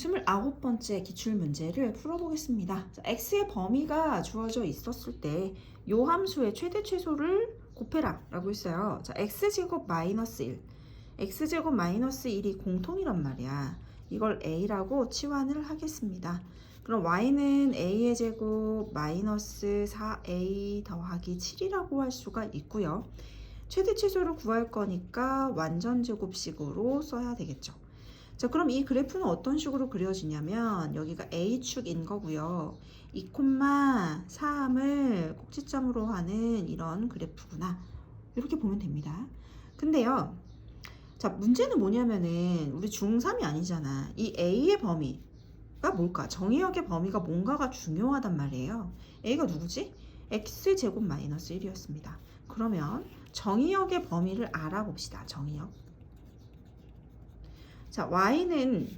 29번째 기출 문제를 풀어보겠습니다. 자, x의 범위가 주어져 있었을 때 요 함수의 최대 최소를 곱해라 라고 했어요. 자, x제곱 마이너스 1 x제곱 마이너스 1이 공통이란 말이야. 이걸 a라고 치환을 하겠습니다. 그럼 y는 a의 제곱 마이너스 4a 더하기 7이라고 할 수가 있고요. 최대 최소를 구할 거니까 완전 제곱식으로 써야 되겠죠. 자, 그럼 이 그래프는 어떤 식으로 그려지냐면 여기가 A축인 거고요. 2,3을 꼭지점으로 하는 이런 그래프구나. 이렇게 보면 됩니다. 근데요. 자, 문제는 뭐냐면은 우리 중3이 아니잖아. 이 A의 범위가 뭘까? 정의역의 범위가 뭔가가 중요하단 말이에요. A가 누구지? X제곱 마이너스 1이었습니다. 그러면 정의역의 범위를 알아봅시다. 정의역. 자, y는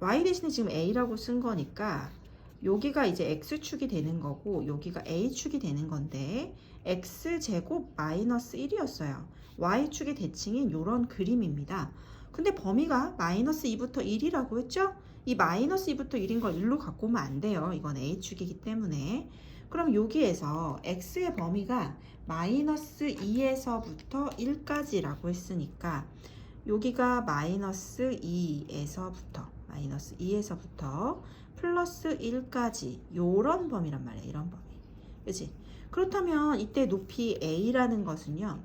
y 대신에 지금 a라고 쓴 거니까 여기가 이제 x축이 되는 거고 여기가 a축이 되는 건데 x제곱 마이너스 1이었어요. y축의 대칭인 이런 그림입니다. 근데 범위가 마이너스 2부터 1이라고 했죠? 이 마이너스 2부터 1인 걸 1로 갖고 오면 안 돼요. 이건 a축이기 때문에. 그럼 여기에서 x의 범위가 마이너스 2에서부터 1까지라고 했으니까 여기가 마이너스 2에서부터 마이너스 2에서부터 플러스 1까지 요런 범위란 말이에요. 이런 범위. 그지? 그렇다면 이때 높이 a라는 것은요.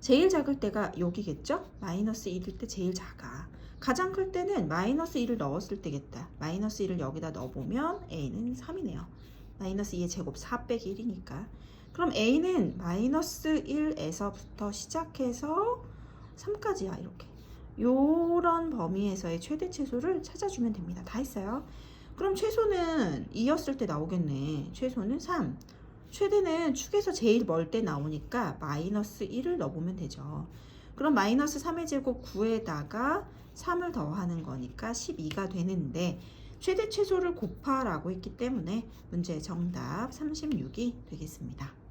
제일 작을 때가 여기겠죠? 마이너스 1일 때 제일 작아. 가장 클 때는 마이너스 1을 넣었을 때겠다. 마이너스 1을 여기다 넣어보면 a는 3이네요. 마이너스 2의 제곱 4 빼기 1이니까. 그럼 a는 마이너스 1에서부터 시작해서 3까지야 이렇게. 요런 범위에서의 최대 최소를 찾아주면 됩니다. 다 했어요. 그럼 최소는 2였을 때 나오겠네. 최소는 3 최대는 축에서 제일 멀 때 나오니까 마이너스 1을 넣어보면 되죠. 그럼 마이너스 3의 제곱 9에다가 3을 더하는 거니까 12가 되는데 최대 최소를 곱하라고 했기 때문에 문제 정답 36이 되겠습니다